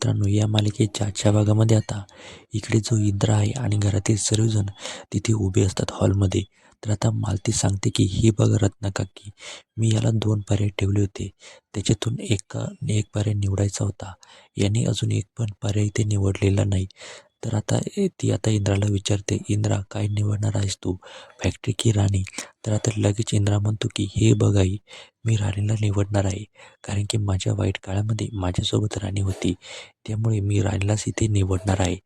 मित्रांनो या मालिकेच्या आजच्या भागामध्ये आता इकडे जो इंद्र आहे आणि घरातील सर्वजण तिथे उभे असतात हॉलमध्ये. तर आता मालती सांगते की ही बघ रत्नाकाकी मी याला दोन पर्याय ठेवले होते. त्याच्यातून एक एक पर्याय निवडायचा होता. याने अजून एक पण पर्याय इथे निवडलेला नाही. तर आता ए- ती आता इंद्राला विचारते इंद्रा काय निवडणार आहेस तू? फॅक्टरी की राणी? तर आता लगेच इंद्रा म्हणतो की हे बघाई मी राणीला निवडणार आहे. कारण की माझ्या वाईट काळामध्ये माझ्यासोबत राणी होती. त्यामुळे मी राणीलाच इथे निवडणार आहे.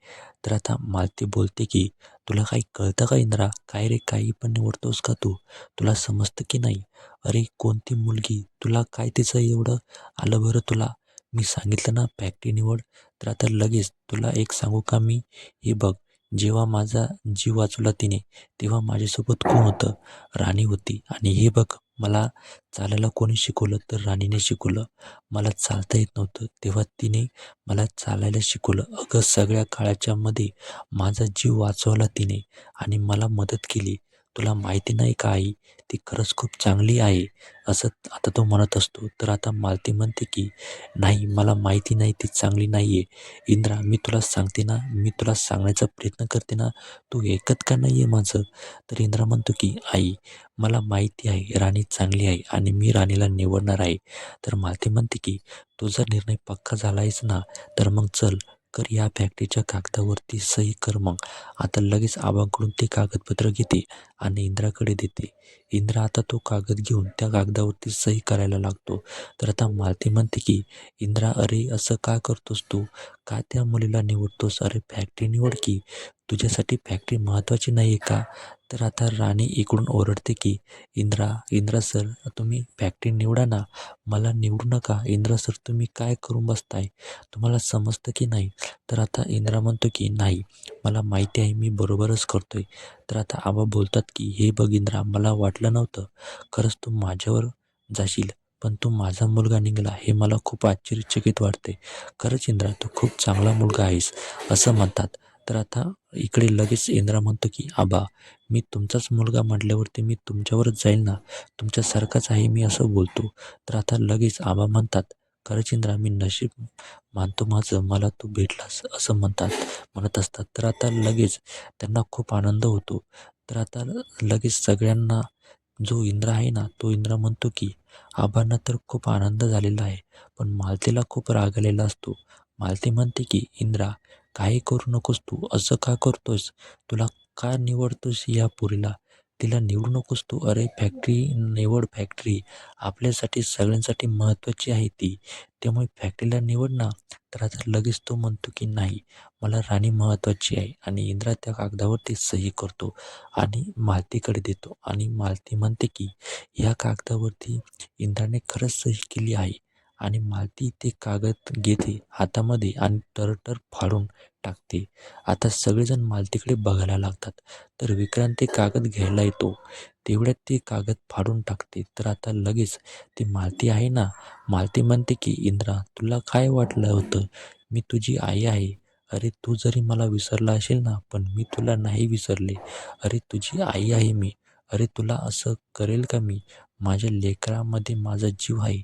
तर आता मालती बोलते की तुला काही कळतं का इंद्रा? काय रे काही पण निवडतोस का तू? तुला समजतं की नाही? अरे कोणती मुलगी? तुला काय तिचं एवढं आलं बरं तुला? मी सांगितलं ना फॅक्टरी निवड. तर आता लगेच. तुला एक सांगू का मी? हे बघ जेव्हा माझा जीव वाचवला तिने तेव्हा माझ्यासोबत कोण होतं? राणी होती. आणि हे बघ मला चालायला कोणी शिकवलं तर राणीने शिकवलं. मला चालता येत नव्हतं. तेव्हा तिने मला चालायला शिकवलं. अगं सगळ्या काळाच्या मध्ये माझा जीव वाचवला तिने आणि मला मदत केली. तुला माहिती नाही का आई? ती खरंच खूप चांगली आहे. असं आता तो म्हणत असतो. तर आता मालती म्हणते की नाही मला माहिती नाही. ती चांगली नाही आहे इंद्रा मी तुला सांगते ना. मी तुला सांगण्याचा प्रयत्न करते ना. तू ऐकत का नाही आहे माझं? तर इंद्रा म्हणतो की आई मला माहिती आहे. राणी चांगली आहे आणि मी राणीला निवडणार आहे. तर मालती म्हणते की तुझा निर्णय पक्का झाला आहेस ना. तर मग चल. कर या फॅक्टरीच्या कागदावरती सही कर मग. आता लगेच आबांकडून ते कागदपत्र घेते आणि इंद्राकडे देते. इंद्रा आता तो कागद घेऊन त्या कागदावरती सही करायला लागतो. तर आता मालती म्हणते की इंद्रा अरे असं का करतोस तू? का त्या मुलीला निवडतोस? अरे फॅक्टरी निवड की. तुझ्यासाठी फॅक्टरी महत्त्वाची नाही आहे का? तर आता राणी इकडून ओरडते की इंद्रा इंद्रा सर तुम्ही फॅक्टरी निवडा ना. मला निवडू नका. इंद्रा सर तुम्ही काय करून बसताय? तुम्हाला समजतं की नाही? तर आता इंद्रा म्हणतो की नाही. मला माहिती आहे मी बरोबरच करतोय. तर आता आबा बोलतात की हे बघ इंद्रा मला वाटलं नव्हतं. खरंच तू माझ्यावर जाशील पण तू माझा मुलगा निघाला. हे मला खूप आश्चर्यचकित वाटते खरंच इंद्रा तू खूप चांगला मुलगा आहेस. असं म्हणतात. तर आता इकडे लगेच इंद्रा म्हणतो की आबा मी तुमचाच मुलगा म्हटल्यावरती मी तुमच्यावरच जाईल ना. तुमच्यासारखाच आहे मी असं बोलतो. तर आता लगेच आबा म्हणतात खरंच इंद्रा मी नशीब मानतो माझं. मला तू भेटलास असं म्हणतात म्हणत असतात. तर आता लगेच त्यांना खूप आनंद होतो. तर आता लगेच सगळ्यांना जो इंद्र आहे ना तो इंद्र म्हणतो की आबांना तर खूप आनंद झालेला आहे पण मालतीला खूप राग आलेला असतो. मालती म्हणते की इंद्रा काही करू नकोस तू असं का करतोयस? तुला का निवडतोस या पुरीला? तिला निवडू नकोस तू? अरे फॅक्टरी निवड फॅक्टरी आपल्यासाठी सगळ्यांसाठी महत्त्वाची आहे ती. त्यामुळे फॅक्टरीला निवड ना. तर आता लगेच तो म्हणतो की नाही मला राणी महत्त्वाची आहे आणि इंद्रा त्या कागदावरती सही करतो आणि मालतीकडे देतो आणि मालती म्हणते की ह्या कागदावरती इंद्राने खरंच सही केली आहे. आणि मालती ते कागद घेते हातामध्ये आणि टरटर फाडून टाकते. आता सगळेजण मालतीकडे बघायला लागतात. तर विक्रांत ते कागद घ्यायला येतो. तेवढ्यात ते कागद फाडून टाकते. तर आता लगेच ती मालती आहे ना? मालती म्हणते की इंद्रा तुला काय वाटलं होतं? मी तुझी आई आहे. अरे तू जरी मला विसरला असेल ना पण मी तुला नाही विसरले. अरे तुझी आई आहे मी. अरे तुला असं करेल का मी? माझ्या लेकरामध्ये माझा जीव आहे.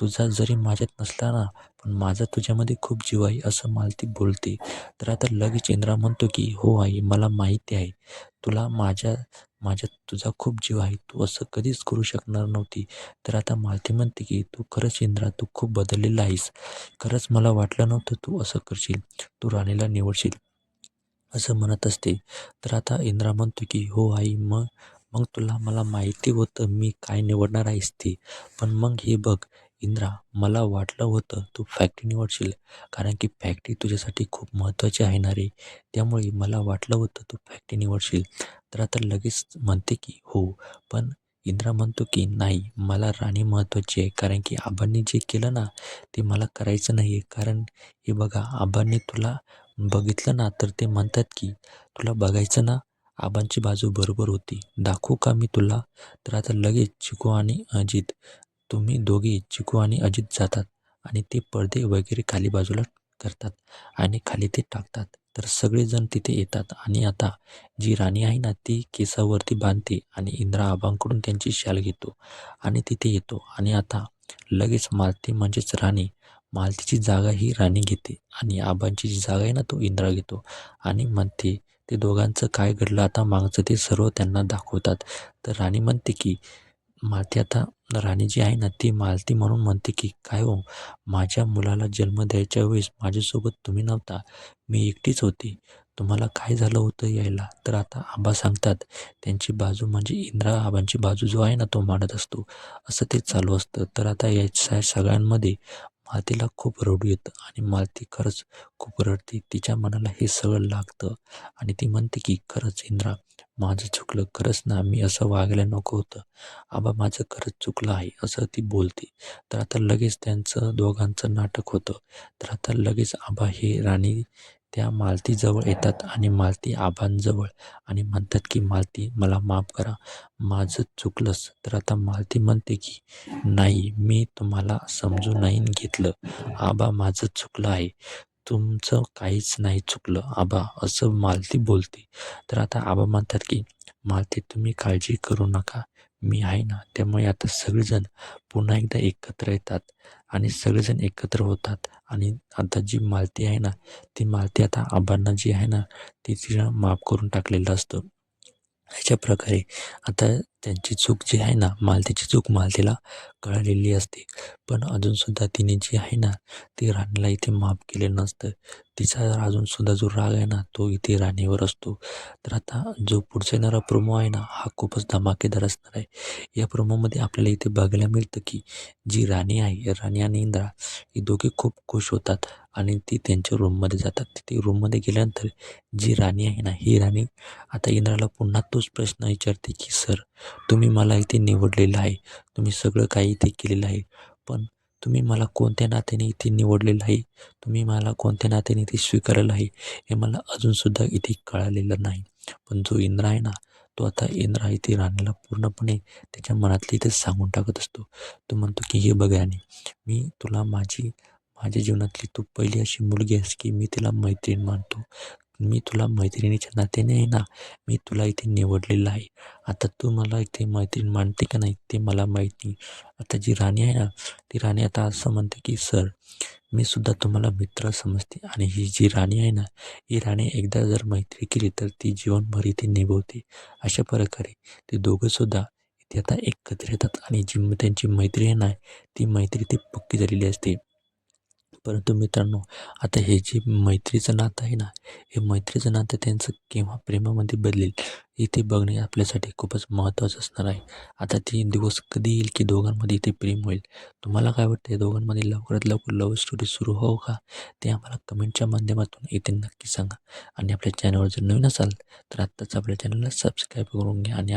तुझा जरी माझ्यात नसला ना पण माझा तुझ्यामध्ये खूप जीव आहे असं मालती बोलते. तर आता लगेच इंद्रा म्हणतो की हो आई मला माहिती आहे. तुला माझ्या माझ्यात तुझा खूप जीव आहे. तू असं कधीच करू शकणार नव्हती. तर आता मालती म्हणते की तू खरंच इंद्रा तू खूप बदललेला आहेस. खरंच मला वाटलं नव्हतं तू असं करशील. तू राणीला निवडशील. असं म्हणत असते. तर आता इंद्रा म्हणतो की हो आई मग मग तुला मला माहिती होतं मी काय निवडणार आहेस ते. पण मग हे बघ इंद्रा मला वाटलं होतं तू फॅक्टरी निवडशील कारण की फॅक्टरी तुझ्यासाठी खूप महत्त्वाची आहे ना रे. त्यामुळे मला वाटलं होतं तू फॅक्टरी निवडशील. तर आता लगेच म्हणते की हो पण इंद्रा म्हणतो की नाही मला राणी महत्त्वाची आहे कारण की आबांनी जे केलं ना ते मला करायचं नाही आहे कारण हे बघा आबांनी तुला बघितलं ना तर ते म्हणतात की तुला बघायचं ना आबांची बाजू बरोबर होती. दाखवू का मी तुला? तर आता लगेच चिकू आणि अजित तुम्ही दोघे चिकू आणि अजित जातात आणि ते पडदे वगैरे खाली बाजूला करतात आणि खाली ते टाकतात. तर सगळेजण तिथे येतात आणि आता जी राणी आहे ना ती केसावरती बांधते आणि इंद्रा आबांकडून त्यांची शाल घेतो आणि तिथे येतो आणि आता लगेच मालती म्हणजेच राणी मालतीची जागा ही राणी घेते आणि आबांची जी जागा आहे ना तो इंद्रा घेतो आणि म्हणते ते दोघांचं काय घडलं आता मागचं ते सर्व त्यांना दाखवतात. तर राणी म्हणते की माती आता राणी जी आहे ना ती मालती म्हणून म्हणते की काय हो माझ्या मुलाला जन्म द्यायच्या वेळेस माझ्यासोबत तुम्ही नव्हता. मी एकटीच होती. तुम्हाला काय झालं होतं यायला? तर आता आबा सांगतात त्यांची बाजू म्हणजे इंद्रा आबांची बाजू जो आहे ना तो मांडत असतो. असं ते चालू असतं. तर आता याच्या सगळ्यांमध्ये मालतीला खूप रडू येतं आणि मालती खरंच खूप रडते. तिच्या मनाला हे सगळं लागतं आणि ती म्हणते की खरंच इंद्रा माझं चुकलं खरंच ना मी असं वागायला नको होतं. आबा माझं खरंच चुकलं आहे असं ती बोलते. तर आता लगेच त्यांचं दोघांचं नाटक होतं. तर आता लगेच आबा हे राणी त्या मालतीजवळ येतात आणि मालती आबांजवळ आणि म्हणतात की मालती मला माफ करा. माझं चुकलंच तर आता मालती म्हणते की नाही मी तुम्हाला समजू नाही घेतलं. आबा माझं चुकलं आहे. तुमचं काहीच नाही चुकलं आबा. असं मालती बोलते. तर आता आबा म्हणतात की मालती तुम्ही काळजी करू नका. मी आहे ना त्यामुळे आता सगळेजण पुन्हा एकदा एकत्र येतात आणि सगळेजण एकत्र होतात. आणि आता जी मालती आहे ना ती मालती आता आबांना जी आहे ना ती तिला माफ करून टाकलेलं असतं. अशा प्रकारे आता त्यांची चूक जी आहे ना मालतीची चूक मालतीला कळालेली असते. पण अजूनसुद्धा तिने जी आहे ना ती राणीला इथे माफ केले नसतं. तिचा अजूनसुद्धा जो राग आहे ना तो इथे राणीवर असतो. तर आता जो पुढचा येणारा प्रोमो आहे ना हा खूपच धमाकेदार असणार आहे. या प्रोमोमध्ये आपल्याला इथे बघायला मिळतं की जी राणी आहे राणी आणि इंद्रा ही दोघे खूप खुश होतात. आणि ती त्यांच्या रूममध्ये जातात. तिथे रूममध्ये गेल्यानंतर जी राणी आहे ना ही राणी आता इंद्राला पुन्हा तोच प्रश्न विचारते की सर तुम्ही मला इथे निवडलेलं आहे. तुम्ही सगळं काही इथे केलेलं आहे. पण तुम्ही मला कोणत्या नात्याने इथे निवडलेलं आहे? तुम्ही मला कोणत्या नात्याने इथे स्वीकारलेलं आहे? हे मला अजूनसुद्धा इथे कळालेलं नाही. पण जो इंद्र आहे ना तो आता इंद्रा इथे राणीला पूर्णपणे त्याच्या मनातली इथे सांगून टाकत असतो. तो म्हणतो की हे बघ राणी मी तुला माझी माझ्या जीवनातली तू पहिली अशी मुलगी आहेस की मी तिला मैत्रीण मानतो. मी तुला मैत्रिणीच्या नात्याने आहे ना मी तुला इथे निवडलेलं आहे. आता तू मला इथे मैत्रीण मानते का नाही ते मला माहीत नाही. आता जी राणी आहे ना ती राणी आता असं म्हणते की सर मी सुद्धा तुम्हाला मित्र समजते आणि ही जी राणी आहे ना ही राणी एकदा जर मैत्री केली तर ती जीवनभर इथे निभवते. अशा प्रकारे ते दोघंसुद्धा इथे आता एकत्र येतात आणि जी त्यांची मैत्री आहे ना ती मैत्री ती पक्की झालेली असते. परंतु मित्रांनो आता हे जे मैत्रीचं नातं आहे ना हे मैत्रीचं नातं त्यांचं केव्हा प्रेमामध्ये बदलेल इथे बघणे आपल्यासाठी खूपच महत्त्वाचं असणार आहे. आता ते दिवस कधी येईल की दोघांमध्ये इथे प्रेम होईल? तुम्हाला काय वाटतं? दोघांमध्ये लवकरात लवकर लव्ह स्टोरी सुरू हो का? ते आम्हाला कमेंटच्या माध्यमातून इथे नक्की सांगा. आणि आपल्या चॅनलवर जर नवीन असाल तर आत्ताच आपल्या चॅनलला सबस्क्राईब करून घ्या आणि